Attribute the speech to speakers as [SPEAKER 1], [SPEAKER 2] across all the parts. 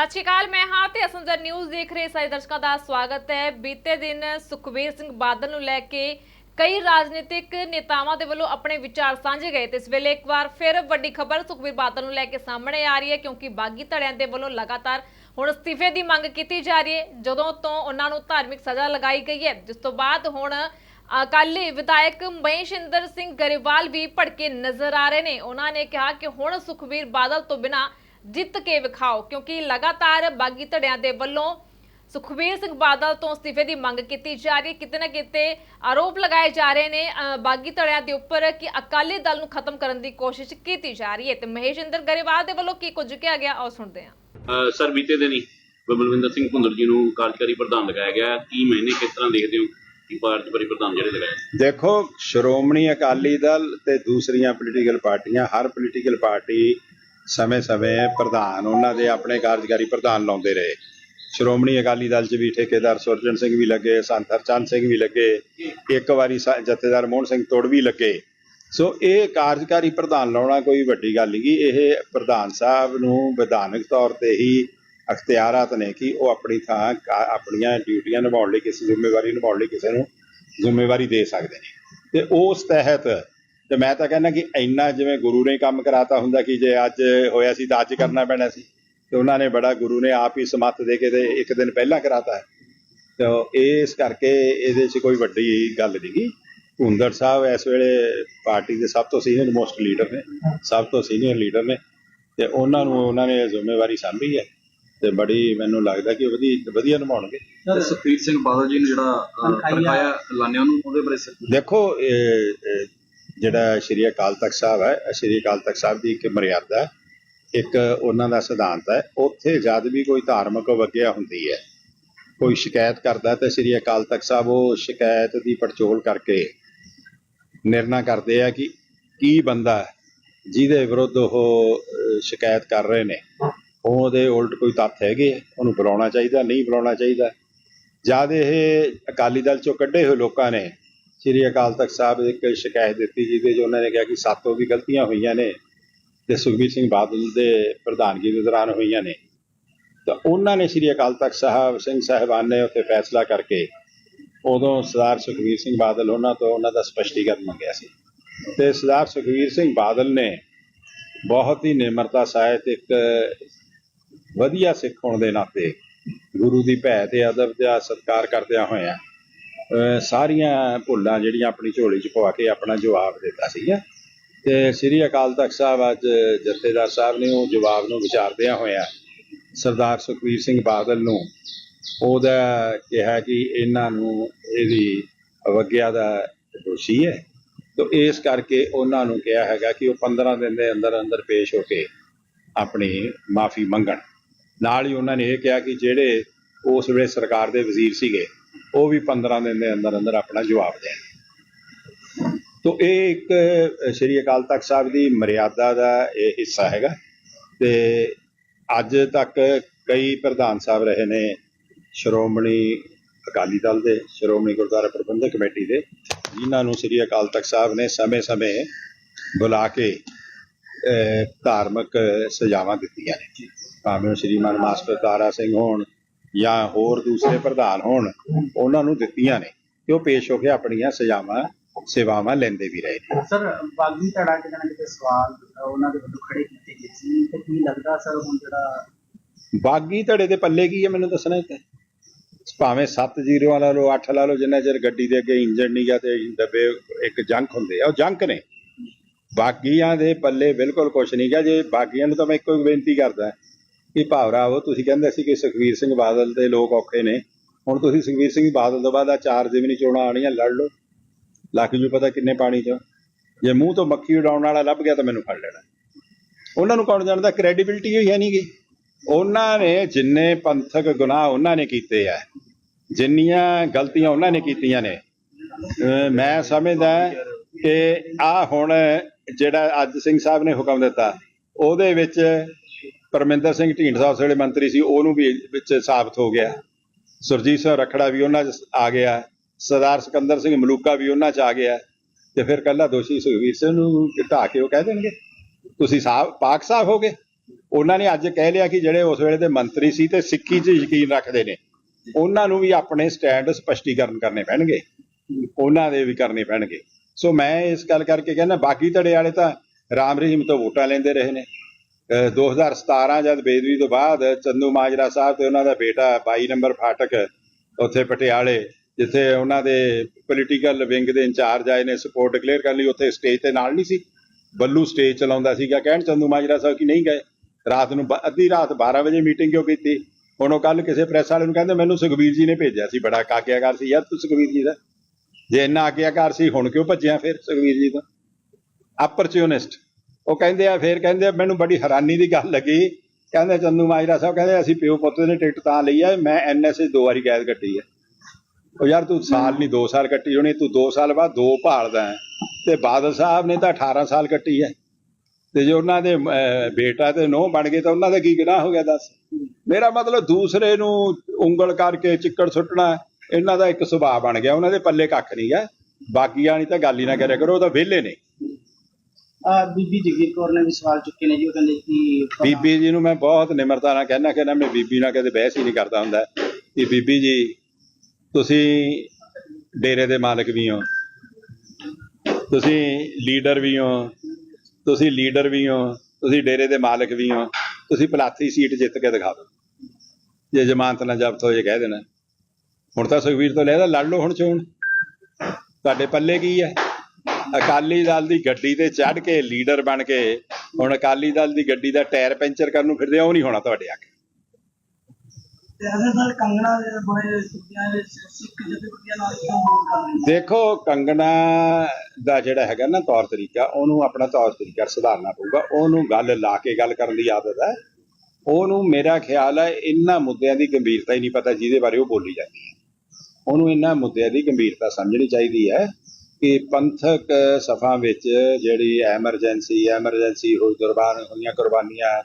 [SPEAKER 1] ਸਤਿ ਸ਼੍ਰੀ ਅਕਾਲ ਮੈਂ ਹਾਂ ਤੇ ਅਸੰਜਰ ਨਿਊਜ਼ ਦੇਖ ਰਹੇ ਸਾਰੇ ਦਰਸ਼ਕਾਂ ਦਾ ਸਵਾਗਤ ਹੈ। ਬੀਤੇ ਦਿਨ ਸੁਖਬੀਰ ਸਿੰਘ ਬਾਦਲ ਨੂੰ ਲੈ ਕੇ ਕਈ ਰਾਜਨੀਤਿਕ ਨੇਤਾਵਾਂ ਦੇ ਵੱਲੋਂ ਆਪਣੇ ਵਿਚਾਰ ਸਾਂਝੇ ਗਏ ਤੇ ਇਸ ਵੇਲੇ ਇੱਕ ਵਾਰ ਫਿਰ ਵੱਡੀ ਖਬਰ ਸੁਖਬੀਰ ਬਾਦਲ ਨੂੰ ਲੈ ਕੇ ਸਾਹਮਣੇ ਆ ਰਹੀ ਹੈ, ਕਿਉਂਕਿ ਬਾਗੀ ਧੜਿਆਂ ਦੇ ਵੱਲੋਂ ਲਗਾਤਾਰ ਹੁਣ ਅਸਤੀਫੇ ਦੀ ਮੰਗ ਕੀਤੀ ਜਾ ਰਹੀ ਹੈ। ਜਦੋਂ ਤੋਂ ਉਹਨਾਂ ਨੂੰ ਧਾਰਮਿਕ ਸਜ਼ਾ ਲਗਾਈ ਗਈ ਹੈ, ਜਿਸ ਤੋਂ ਬਾਅਦ ਹੁਣ ਅਕਾਲੀ ਵਿਧਾਇਕ ਮਹੇਸ਼ਿੰਦਰ ਸਿੰਘ ਗਰੇਵਾਲ ਵੀ ਭੜਕੇ ਨਜ਼ਰ ਆ ਰਹੇ ਨੇ। ਉਹਨਾਂ ਨੇ ਕਿਹਾ ਕਿ ਹੁਣ ਸੁਖਬੀਰ ਬਾਦਲ ਤੋਂ ਬਿਨਾ ਜਿੱਤ ਕੇ ਵਿਖਾਓ ਕਿਉਂਕਿ ਲਗਾਤਾਰ ਬਾਗੀ ਧੜਿਆਂ ਦੇ ਵੱਲੋਂ ਸੁਖਬੀਰ ਸਿੰਘ ਬਾਦਲ ਤੋਂ ਅਸਤੀਫੇ ਦੀ ਮੰਗ ਕੀਤੀ ਜਾ ਰਹੀ ਹੈ। ਕਿਤੇ ਨਾ ਕਿਤੇ ਆਰੋਪ ਲਗਾਏ ਜਾ ਰਹੇ ਨੇ ਬਾਗੀ ਧੜਿਆਂ ਦੇ ਉੱਪਰ ਕਿ ਅਕਾਲੀ ਦਲ ਨੂੰ ਖਤਮ ਕਰਨ ਦੀ ਕੋਸ਼ਿਸ਼ ਕੀਤੀ ਜਾ ਰਹੀ ਹੈ। ਤੇ ਮਹੇਸ਼ਿੰਦਰ ਗਰੇਵਾਲ ਦੇ ਵੱਲੋਂ ਕੀ ਕੁਝ ਕਿਹਾ ਗਿਆ ਆਓ ਸੁਣਦੇ ਹਾਂ।
[SPEAKER 2] ਸਰ ਬੀਤੇ ਦਿਨ ਬਲਵਿੰਦਰ ਸਿੰਘ ਭੁੰਦਰ ਜੀ ਨੂੰ ਕਾਰਜਕਾਰੀ ਪ੍ਰਧਾਨ ਲਗਾਇਆ ਗਿਆ। ਕੀ ਮਹੀਨੇ ਕਿਸ ਤਰ੍ਹਾਂ ਦੇਖਦੇ ਹੋ ਕਿ ਕਾਰਜਕਾਰੀ ਪ੍ਰਧਾਨ ਜਿਹੜੇ ਲਗਾਏ?
[SPEAKER 3] ਦੇਖੋ ਸ਼੍ਰੋਮਣੀ ਅਕਾਲੀ ਦਲ ਤੇ ਦੂਸਰੀਆਂ ਪੋਲੀਟੀਕਲ ਪਾਰਟੀਆਂ ਹਰ ਪੋਲੀਟੀਕਲ ਪਾਰਟੀ ਸਮੇਂ-ਸਮੇਂ ਪ੍ਰਧਾਨ ਉਹਨਾਂ ਦੇ ਆਪਣੇ ਕਾਰਜਕਾਰੀ ਪ੍ਰਧਾਨ ਲਾਉਂਦੇ ਰਹੇ। ਸ਼੍ਰੋਮਣੀ ਅਕਾਲੀ ਦਲ 'ਚ ਵੀ ਠੇਕੇਦਾਰ ਸੁਰਜਨ ਸਿੰਘ ਵੀ ਲੱਗੇ, ਸੰਤ ਹਰਚੰਦ ਸਿੰਘ ਵੀ ਲੱਗੇ, ਇੱਕ ਵਾਰੀ ਜਥੇਦਾਰ ਮੋਹਨ ਸਿੰਘ ਤੋੜ ਵੀ ਲੱਗੇ। ਸੋ ਇਹ ਕਾਰਜਕਾਰੀ ਪ੍ਰਧਾਨ ਲਾਉਣਾ ਕੋਈ ਵੱਡੀ ਗੱਲ ਨਹੀਂ ਇਹ ਪ੍ਰਧਾਨ ਸਾਹਿਬ ਨੂੰ ਵਿਧਾਨਕ ਤੌਰ ਤੇ ਹੀ ਅਖਤਿਆਰਾਤ ਨੇ ਕਿ ਉਹ ਆਪਣੀ ਥਾਂ ਕਾ- ਆਪਣੀਆਂ ਡਿਊਟੀਆਂ ਨਿਭਾਉਣ ਲਈ ਕਿਸੇ ਜ਼ਿੰਮੇਵਾਰੀ ਨਿਭਾਉਣ ਲਈ ਕਿਸੇ ਨੂੰ ਜ਼ਿੰਮੇਵਾਰੀ ਦੇ ਸਕਦੇ ਨੇ। ਤੇ ਉਸ ਤਹਿਤ ਤੇ ਮੈਂ ਤਾਂ ਕਹਿੰਦਾ ਕਿ ਇੰਨਾ ਜਿਵੇਂ ਗੁਰੂ ਨੇ ਕੰਮ ਕਰਾਤਾ ਹੁੰਦਾ ਕਿ ਜੇ ਅੱਜ ਹੋਇਆ ਸੀ ਤਾਂ ਅੱਜ ਕਰਨਾ ਪੈਣਾ ਸੀ। ਤੇ ਉਹਨਾਂ ਨੇ ਬੜਾ ਗੁਰੂ ਨੇ ਆਪ ਹੀ ਸਮੱਤ ਦੇ ਕੇ ਤੇ ਇੱਕ ਦਿਨ ਪਹਿਲਾਂ ਕਰਾਤਾ ਹੈ। ਤੇ ਇਸ ਕਰਕੇ ਇਹਦੇ 'ਚ ਕੋਈ ਵੱਡੀ ਗੱਲ ਨਹੀਂਗੀ ਹੁੰਦਰ ਸਾਹਿਬ ਇਸ ਵੇਲੇ ਪਾਰਟੀ ਦੇ ਸਭ ਤੋਂ ਸੀਨੀਅਰ ਮੋਸਟ ਲੀਡਰ ਨੇ ਸਭ ਤੋਂ ਸੀਨੀਅਰ ਲੀਡਰ ਨੇ। ਤੇ ਉਹਨਾਂ ਨੂੰ ਉਹਨਾਂ ਨੇ ਜ਼ਿੰਮੇਵਾਰੀ ਸੰਭੀ ਹੈ। ਤੇ ਬੜੀ ਮੈਨੂੰ ਲੱਗਦਾ ਕਿ ਉਹ ਵਧੀਆ ਵਧੀਆ ਨਿਭਾਉਣਗੇ।
[SPEAKER 4] ਤੇ ਸੁਖਬੀਰ ਸਿੰਘ ਬਾਦਲ ਜੀ ਨੂੰ ਜਿਹੜਾ ਲਾਣੇ ਉਹਨੂੰ ਉਹਦੇ ਬਾਰੇ
[SPEAKER 3] ਦੇਖੋ ਜਿਹੜਾ ਸ਼੍ਰੀ ਅਕਾਲ ਤਖਤ ਸਾਹਿਬ ਹੈ ਸ਼੍ਰੀ ਅਕਾਲ ਤਖਤ ਸਾਹਿਬ ਦੀ ਇੱਕ ਮਰਿਆਦਾ ਇੱਕ ਉਹਨਾਂ ਦਾ ਸਿਧਾਂਤ ਹੈ, ਉੱਥੇ ਜਦ ਵੀ ਕੋਈ ਧਾਰਮਿਕ ਵਗਿਆ ਹੁੰਦੀ ਹੈ, ਕੋਈ ਸ਼ਿਕਾਇਤ ਕਰਦਾ ਤਾਂ ਸ਼੍ਰੀ ਅਕਾਲ ਤਖਤ ਸਾਹਿਬ ਉਹ ਸ਼ਿਕਾਇਤ ਦੀ ਪੜਚੋਲ ਕਰਕੇ ਨਿਰਣਾ ਕਰਦੇ ਆ ਕਿ ਕੀ ਬੰਦਾ ਜਿਹਦੇ ਵਿਰੁੱਧ ਉਹ ਸ਼ਿਕਾਇਤ ਕਰ ਰਹੇ ਨੇ ਉਹਦੇ ਉਲਟ ਕੋਈ ਤੱਥ ਹੈਗੇ ਉਹਨੂੰ ਬੁਲਾਉਣਾ ਚਾਹੀਦਾ, ਨਹੀਂ ਬੁਲਾਉਣਾ ਚਾਹੀਦਾ। ਜਦ ਇਹ ਅਕਾਲੀ ਦਲ ਚੋਂ ਕੱਢੇ ਹੋਏ ਲੋਕਾਂ ਨੇ ਸ੍ਰੀ ਅਕਾਲ ਤਖਤ ਸਾਹਿਬ ਇੱਕ ਸ਼ਿਕਾਇਤ ਦਿੱਤੀ ਜਿਹਦੇ 'ਚ ਉਹਨਾਂ ਨੇ ਕਿਹਾ ਕਿ ਸਾਤੋਂ ਵੀ ਗਲਤੀਆਂ ਹੋਈਆਂ ਨੇ ਤੇ ਸੁਖਬੀਰ ਸਿੰਘ ਬਾਦਲ ਦੇ ਪ੍ਰਧਾਨਗੀ ਦੇ ਦੌਰਾਨ ਹੋਈਆਂ ਨੇ। ਤਾਂ ਉਹਨਾਂ ਨੇ ਸ੍ਰੀ ਅਕਾਲ ਤਖਤ ਸਾਹਿਬ, ਸਿੰਘ ਸਾਹਿਬਾਨ ਨੇ ਉੱਥੇ ਫੈਸਲਾ ਕਰਕੇ ਉਦੋਂ ਸਰਦਾਰ ਸੁਖਬੀਰ ਸਿੰਘ ਬਾਦਲ ਉਹਨਾਂ ਤੋਂ ਉਹਨਾਂ ਦਾ ਸਪਸ਼ਟੀਕਰਨ ਮੰਗਿਆ ਸੀ। ਤੇ ਸਰਦਾਰ ਸੁਖਬੀਰ ਸਿੰਘ ਬਾਦਲ ਨੇ ਬਹੁਤ ਹੀ ਨਿਮਰਤਾ ਸਹਿਤ, ਇੱਕ ਵਧੀਆ ਸਿੱਖ ਹੋਣ ਦੇ ਨਾਤੇ ਗੁਰੂ ਦੀ ਭੈ ਤੇ ਅਦਬ ਦਾ ਸਤਿਕਾਰ ਕਰਦਿਆਂ ਹੋਇਆ ਸਾਰੀਆਂ ਭੁੱਲਾਂ ਜਿਹੜੀਆਂ ਆਪਣੀ ਝੋਲੀ 'ਚ ਪਵਾ ਕੇ ਆਪਣਾ ਜਵਾਬ ਦਿੱਤਾ ਸੀਗਾ। ਤੇ ਸ੍ਰੀ ਅਕਾਲ ਤਖਤ ਸਾਹਿਬ ਅੱਜ ਜਥੇਦਾਰ ਸਾਹਿਬ ਨੇ ਉਹ ਜਵਾਬ ਨੂੰ ਵਿਚਾਰਦਿਆਂ ਹੋਇਆਂ ਸਰਦਾਰ ਸੁਖਬੀਰ ਸਿੰਘ ਬਾਦਲ ਨੂੰ ਉਹਦਾ ਕਿਹਾ ਕਿ ਇਹਨਾਂ ਨੂੰ ਇਹਦੀ ਅਵਗਿਆ ਦਾ ਦੋਸ਼ੀ ਹੈ। ਤੋ ਇਸ ਕਰਕੇ ਉਹਨਾਂ ਨੂੰ ਕਿਹਾ ਹੈਗਾ ਕਿ ਉਹ 15 ਦਿਨ ਦੇ ਅੰਦਰ ਅੰਦਰ ਪੇਸ਼ ਹੋ ਕੇ ਆਪਣੀ ਮਾਫੀ ਮੰਗਣ। ਨਾਲ ਹੀ ਉਹਨਾਂ ਨੇ ਇਹ ਕਿਹਾ ਕਿ ਜਿਹੜੇ ਉਸ ਵੇਲੇ ਸਰਕਾਰ ਦੇ ਵਜ਼ੀਰ ਸੀਗੇ ਉਹ ਵੀ 15 ਦਿਨ ਦੇ ਅੰਦਰ ਅੰਦਰ ਆਪਣਾ ਜਵਾਬ ਦੇਣ। ਤੋ ਇਹ ਇੱਕ ਸ਼੍ਰੀ ਅਕਾਲ ਤਖਤ ਸਾਹਿਬ ਦੀ ਮਰਿਆਦਾ ਦਾ ਇਹ ਹਿੱਸਾ ਹੈਗਾ। ਤੇ ਅੱਜ ਤੱਕ ਕਈ ਪ੍ਰਧਾਨ ਸਾਹਿਬ ਰਹੇ ਨੇ ਸ਼੍ਰੋਮਣੀ ਅਕਾਲੀ ਦਲ ਦੇ ਸ਼੍ਰੋਮਣੀ ਗੁਰਦੁਆਰਾ ਪ੍ਰਬੰਧਕ ਕਮੇਟੀ ਦੇ ਜਿਨ੍ਹਾਂ ਨੂੰ ਸ਼੍ਰੀ ਅਕਾਲ ਤਖਤ ਸਾਹਿਬ ਨੇ ਸਮੇਂ-ਸਮੇਂ ਬੁਲਾ ਕੇ ਅ, ਧਾਰਮਿਕ ਸਜ਼ਾਵਾਂ ਦਿੱਤੀਆਂ ਨੇ। ਭਾਵੇਂ ਸ਼੍ਰੀਮਾਨ ਮਾਸਟਰ ਤਾਰਾ ਸਿੰਘ ਹੋਣ ਜਾਂ ਹੋਰ ਦੂਸਰੇ ਪ੍ਰਧਾਨ ਹੋਣ ਉਹਨਾਂ ਨੂੰ ਦਿੱਤੀਆਂ ਨੇ ਤੇ ਉਹ ਪੇਸ਼ ਹੋ ਕੇ ਆਪਣੀਆਂ ਸਜ਼ਾਵਾਂ ਸੇਵਾਵਾਂ ਲੈਂਦੇ ਵੀ ਰਹੇ ਨੇ।
[SPEAKER 5] ਸਰ ਬਾਗੀ ਧੜਾ ਕਿਤੇ ਨਾ ਕਿਤੇ ਸਵਾਲ ਅਹ, ਉਹਨਾਂ ਦੇ ਵੱਲੋਂ ਖੜੇ ਕੀਤੇ ਗਏ ਸੀ ਤੇ ਕੀ ਲੱਗਦਾ ਸਰ ਹੁਣ ਜਿਹੜਾ
[SPEAKER 3] ਬਾਗੀ ਧੜੇ ਦੇ ਪੱਲੇ ਕੀ ਹੈ ਮੈਨੂੰ ਦੱਸਣਾ ਇੱਕ ਭਾਵੇਂ 7 ਜ਼ੀਰੋ ਲਾ 8 ਲਾ ਲਓ ਜਿੰਨਾ ਚਿਰ ਗੱਡੀ ਦੇ ਅੱਗੇ ਇੰਜਨ ਨਹੀਂ ਗਾ ਤੇ ਡੱਬੇ ਇੱਕ ਜੰਕ ਹੁੰਦੇ ਆ ਉਹ ਜੰਕ ਨੇ। ਬਾਗੀਆਂ ਦੇ ਪੱਲੇ ਬਿਲਕੁਲ ਕੁਝ ਨਹੀਂ ਗਾ ਜੇ ਬਾਗੀਆਂ ਨੂੰ ਤਾਂ ਮੈਂ ਇੱਕੋ ਹੀ ਬੇਨਤੀ ਕਰਦਾ। ਕਿ ਭਾਵਰਾਵੋ ਤੁਸੀਂ ਕਹਿੰਦੇ ਸੀ ਕਿ ਸੁਖਵੀਰ ਸਿੰਘ ਬਾਦਲ ਦੇ ਲੋਕ ਔਖੇ ਨੇ। ਹੁਣ ਤੁਸੀਂ ਸੁਖਵੀਰ ਸਿੰਘ ਬਾਦਲ ਤੋਂ ਬਾਅਦ ਆ ਚਾਰ ਜਿਮਨੀ ਚੋਣਾਂ ਆਣੀਆਂ ਲੜ ਲਓ। ਲੱਖ ਜੂ ਪਤਾ ਕਿੰਨੇ ਪਾਣੀ ਚ। ਜੇ ਮੂੰਹ ਤੋਂ ਮੱਖੀ ਉਡਾਉਣ ਵਾਲਾ ਲੱਭ ਗਿਆ ਤਾਂ ਮੈਨੂੰ ਫੜ ਲੈਣਾ। ਉਹਨਾਂ ਨੂੰ ਕੌਣ ਜਾਣਦਾ? ਕ੍ਰੈਡੀਬਿਲਟੀ ਹੋਈ ਹੈ ਨਹੀਂ ਗੀ ਉਹਨਾਂ ਨੇ ਜਿੰਨੇ ਪੰਥਕ ਗੁਨਾਹ ਉਹਨਾਂ ਨੇ ਕੀਤੇ ਆ, ਜਿੰਨੀਆਂ ਗਲਤੀਆਂ ਉਹਨਾਂ ਨੇ ਕੀਤੀਆਂ ਨੇ ਮੈਂ ਸਮਝਦਾ ਕਿ ਆ ਹੁਣ ਜਿਹੜਾ ਅੱਜ ਸਿੰਘ ਸਾਹਿਬ ਨੇ ਹੁਕਮ ਦਿੱਤਾ, ਉਹਦੇ ਵਿੱਚ ਪਰਮਿੰਦਰ ਸਿੰਘ ਢੀਂਡਸਾ ਉਸ ਵੇਲੇ ਮੰਤਰੀ ਸੀ, ਉਹਨੂੰ ਵੀ ਵਿੱਚ ਸਾਬਤ ਹੋ ਗਿਆ। ਸੁਰਜੀਤ ਸਿੰਘ ਰਖੜਾ ਵੀ ਉਹਨਾਂ 'ਚ ਆ ਗਿਆ। ਸਰਦਾਰ ਸਿਕੰਦਰ ਸਿੰਘ ਮਲੂਕਾ ਵੀ ਉਹਨਾਂ 'ਚ ਆ ਗਿਆ। ਤੇ ਫਿਰ ਕੱਲਾ ਦੋਸ਼ੀ ਸੁਖਵੀਰ ਸਿੰਘ ਨੂੰ ਢਾਹ ਕੇ ਉਹ ਕਹਿ ਦੇਣਗੇ, ਤੁਸੀਂ ਸਾਫ਼ ਪਾਕ ਸਾਹਿਬ ਹੋ ਗਏ? ਉਹਨਾਂ ਨੇ ਅੱਜ ਕਹਿ ਲਿਆ ਕਿ ਜਿਹੜੇ ਉਸ ਵੇਲੇ ਦੇ ਮੰਤਰੀ ਸੀ ਤੇ ਸਿੱਖੀ 'ਚ ਯਕੀਨ ਰੱਖਦੇ ਨੇ, ਉਹਨਾਂ ਨੂੰ ਵੀ ਆਪਣੇ ਸਟੈਂਡ ਸਪਸ਼ਟੀਕਰਨ ਕਰਨੇ ਪੈਣਗੇ। ਉਹਨਾਂ ਦੇ ਵੀ ਕਰਨੇ ਪੈਣਗੇ। ਸੋ ਮੈਂ ਇਸ ਗੱਲ ਕਰਕੇ ਕਹਿੰਦਾ ਬਾਕੀ ਧੜੇ ਵਾਲੇ ਤਾਂ ਰਾਮ ਰਹੀਮ ਤੋਂ ਵੋਟਾਂ ਲੈਂਦੇ ਰਹੇ ਨੇ। 2017 ਜਦ ਬੇਦਵੀ ਤੋਂ ਬਾਅਦ ਚੰਦੂ ਮਾਜਰਾ ਸਾਹਿਬ ਤੇ ਉਹਨਾਂ ਦਾ ਬੇਟਾ 22 ਨੰਬਰ ਫਾਟਕ ਉੱਥੇ ਪਟਿਆਲੇ, ਜਿੱਥੇ ਉਹਨਾਂ ਦੇ ਪੋਲੀਟੀਕਲ ਵਿੰਗ ਦੇ ਇੰਚਾਰਜ ਆਏ ਨੇ ਸਪੋਰਟ ਡਿਕਲੇਅਰ ਕਰਨ ਲਈ, ਉੱਥੇ ਸਟੇਜ ਤੇ ਨਾਲ ਨਹੀਂ ਸੀ। ਬੱਲੂ ਸਟੇਜ ਚਲਾਉਂਦਾ ਸੀਗਾ, ਕਹਿਣ ਚੰਦੂ ਮਾਜਰਾ ਸਾਹਿਬ ਕਿ ਨਹੀਂ ਗਏ। ਰਾਤ ਨੂੰ ਅੱਧੀ ਰਾਤ 12 ਵਜੇ ਮੀਟਿੰਗ ਕਿਉਂ ਕੀਤੀ? ਹੁਣ ਉਹ ਕੱਲ ਕਿਸੇ ਪ੍ਰੈਸ ਵਾਲੇ ਨੂੰ ਕਹਿੰਦੇ, ਮੈਨੂੰ ਸੁਖਬੀਰ ਜੀ ਨੇ ਭੇਜਿਆ ਸੀ, ਬੜਾ ਕਾਗਿਆਕਾਰ ਸੀ। ਯਾਰ, ਤੂੰ ਸੁਖਬੀਰ ਜੀ ਦਾ? ਜੇ ਇੰਨਾ ਆਗਿਆਕਾਰ ਸੀ, ਹੁਣ ਕਿਉਂ ਭੱਜਿਆ ਫਿਰ ਸੁਖਬੀਰ ਜੀ ਦਾ ਅਪਰਚੂਨਿਸਟ। ਉਹ ਕਹਿੰਦੇ ਆ ਫਿਰ ਕਹਿੰਦੇ ਆ ਮੈਨੂੰ ਬੜੀ ਹੈਰਾਨੀ ਦੀ ਗੱਲ ਲੱਗੀ। ਕਹਿੰਦੇ ਚੰਦੂ ਮਾਜਰਾ ਸਾਹਿਬ ਕਹਿੰਦੇ ਅਸੀਂ ਪਿਓ ਪੁੱਤ ਨੇ ਟਿਕਟ ਤਾਂ ਲਈ ਆ ਮੈਂ ਐਨਐਸਏ ਦੋ ਵਾਰੀ ਕੈਦ ਕੱਟੀ ਹੈ ਉਹ ਯਾਰ ਤੂੰ ਸਾਲ ਨਹੀਂ 2 ਸਾਲ ਕੱਟੀ ਹੋਣੀ ਤੂੰ 2 ਸਾਲ ਬਾਅਦ ਦੋ ਭਾਲਦਾ ਹੈ। ਤੇ ਬਾਦਲ ਸਾਹਿਬ ਨੇ ਤਾਂ 18 ਸਾਲ ਕੱਟੀ ਹੈ ਤੇ ਜੇ ਉਹਨਾਂ ਦੇ ਅਹ, ਬੇਟਾ ਤੇ ਨੋਹ ਬਣ ਗਏ ਤਾਂ ਉਹਨਾਂ ਦਾ ਕੀ ਗੁਨਾਹ ਹੋ ਗਿਆ ਦੱਸ। ਮੇਰਾ ਮਤਲਬ ਦੂਸਰੇ ਨੂੰ ਉਂਗਲ ਕਰਕੇ ਚਿੱਕੜ ਸੁੱਟਣਾ ਇਹਨਾਂ ਦਾ ਇੱਕ ਸੁਭਾਅ ਬਣ ਗਿਆ। ਉਹਨਾਂ ਦੇ ਪੱਲੇ ਕੱਖ ਨਹੀਂ ਹੈ ਬਾਕੀਆਂ ਨਹੀਂ ਤਾਂ ਗੱਲ ਹੀ ਨਾ ਕਰਿਆ ਕਰੋ ਉਹ ਤਾਂ ਵਿਹਲੇ ਨੇ।
[SPEAKER 5] ਆ, ਬੀਬੀ ਜਗੀਰ ਕੌਰ ਨੇ ਵੀ ਸਵਾਲ ਚੁੱਕੇ ਨੇ ਜੀ, ਉਹ ਕਹਿੰਦੇ ਕਿ
[SPEAKER 3] ਬੀਬੀ ਜੀ ਨੂੰ ਮੈਂ ਬਹੁਤ ਨਿਮਰਤਾ ਨਾਲ ਕਹਿਣਾ ਕਿ ਨਾ ਮੈਂ ਬੀਬੀ ਨਾਲ ਕਦੇ ਬਹਿਸ ਹੀ ਨਹੀਂ ਕਰਦਾ ਹੁੰਦਾ। ਕਿ ਬੀਬੀ ਜੀ, ਤੁਸੀਂ ਡੇਰੇ ਦੇ ਮਾਲਕ ਵੀ ਹੋ। ਤੁਸੀਂ ਲੀਡਰ ਵੀ ਹੋ। ਤੁਸੀਂ ਲੀਡਰ ਵੀ ਹੋ। ਤੁਸੀਂ ਡੇਰੇ ਦੇ ਮਾਲਕ ਵੀ ਹੋ। ਤੁਸੀਂ ਪਲਾਥੀ ਸੀਟ ਜਿੱਤ ਕੇ ਦਿਖਾ ਦਿਓ। ਜੇ ਜ਼ਮਾਨਤ ਨਾ ਜ਼ਬਤ ਹੋ ਜੇ ਕਹਿ ਦੇਣਾ। ਹੁਣ ਤਾਂ ਸੁਖਵੀਰ ਤੋਂ ਲੈਦਾ ਲੜ ਲਓ ਹੁਣ ਚੋਣ। ਤੁਹਾਡੇ ਪੱਲੇ ਕੀ ਹੈ? ਅਕਾਲੀ ਦਲ ਦੀ ਗੱਡੀ ਤੇ ਚੜ੍ਹ ਕੇ ਲੀਡਰ ਬਣ ਕੇ ਹੁਣ ਅਕਾਲੀ ਦਲ ਦੀ ਗੱਡੀ ਦਾ ਟਾਇਰ ਪੈਂਚਰ ਕਰਨ ਨੂੰ ਫਿਰਦੇ ਆ, ਉਹ ਨਹੀਂ ਹੋਣਾ ਤੁਹਾਡੇ
[SPEAKER 5] ਨੇ
[SPEAKER 3] ਦੇਖੋ ਕੰਗਣਾ ਦਾ ਜਿਹੜਾ ਹੈਗਾ ਨਾ ਤੌਰ ਤਰੀਕਾ ਉਹਨੂੰ ਆਪਣਾ ਤੌਰ ਤਰੀਕਾ ਸੁਧਾਰਨਾ ਪਊਗਾ ਉਹਨੂੰ ਗੱਲ ਲਾ ਕੇ ਗੱਲ ਕਰਨ ਦੀ ਆਦਤ ਹੈ। ਉਹਨੂੰ ਮੇਰਾ ਖਿਆਲ ਹੈ ਇਹਨਾਂ ਮੁੱਦਿਆਂ ਦੀ ਗੰਭੀਰਤਾ ਹੀ ਨਹੀਂ ਪਤਾ ਜਿਹਦੇ ਬਾਰੇ ਉਹ ਬੋਲੀ ਜਾਂਦੀ ਹੈ। ਉਹਨੂੰ ਇਹਨਾਂ ਮੁੱਦਿਆਂ ਦੀ ਗੰਭੀਰਤਾ ਸਮਝਣੀ ਚਾਹੀਦੀ ਹੈ। ਕਿ ਪੰਥਕ ਸਫਾ ਵਿੱਚ ਜਿਹੜੀ ਐਮਰਜੈਂਸੀ ਐਮਰਜੈਂਸੀ ਹੋਈ ਕੁਰਬਾਨ ਹੋਈਆਂ ਕੁਰਬਾਨੀਆਂ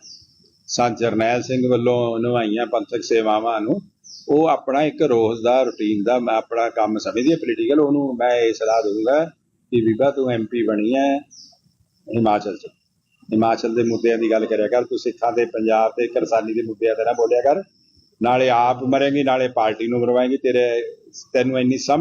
[SPEAKER 3] ਸੰਤ ਜਰਨੈਲ ਸਿੰਘ ਵੱਲੋਂ ਨਿਭਾਈਆਂ ਪੰਥਕ ਸੇਵਾਵਾਂ ਨੂੰ, ਉਹ ਆਪਣਾ ਇੱਕ ਰੋਜ਼ ਦਾ ਰੁਟੀਨ ਦਾ ਮੈਂ ਆਪਣਾ ਕੰਮ ਸਮਝਦੀ ਹੈ ਪੋਲੀਟੀਕਲ ਉਹਨੂੰ ਮੈਂ ਇਹ ਸਲਾਹ ਦਊਂਗਾ ਕਿ ਬੀਬਾ ਤੂੰ ਐਮਪੀ ਬਣੀ ਹੈ ਹਿਮਾਚਲ ਚ। ਹਿਮਾਚਲ ਦੇ ਮੁੱਦਿਆਂ ਦੀ ਗੱਲ ਕਰਿਆ ਕਰ, ਤੂੰ ਸਿੱਖਾਂ ਦੇ, ਪੰਜਾਬ ਤੇ ਕਿਰਸਾਨੀ ਦੇ ਮੁੱਦਿਆਂ ਤੇ ਨਾ ਬੋਲਿਆ ਕਰ। ਨਾਲੇ ਆਪ ਮਰੇਂਗੀ, ਨਾਲੇ ਪਾਰਟੀ ਨੂੰ ਮਰਵਾਏਂਗੀ, ਤੇਰੇ ਤੈਨੂੰ ਇੰਨੀ ਸਮਝ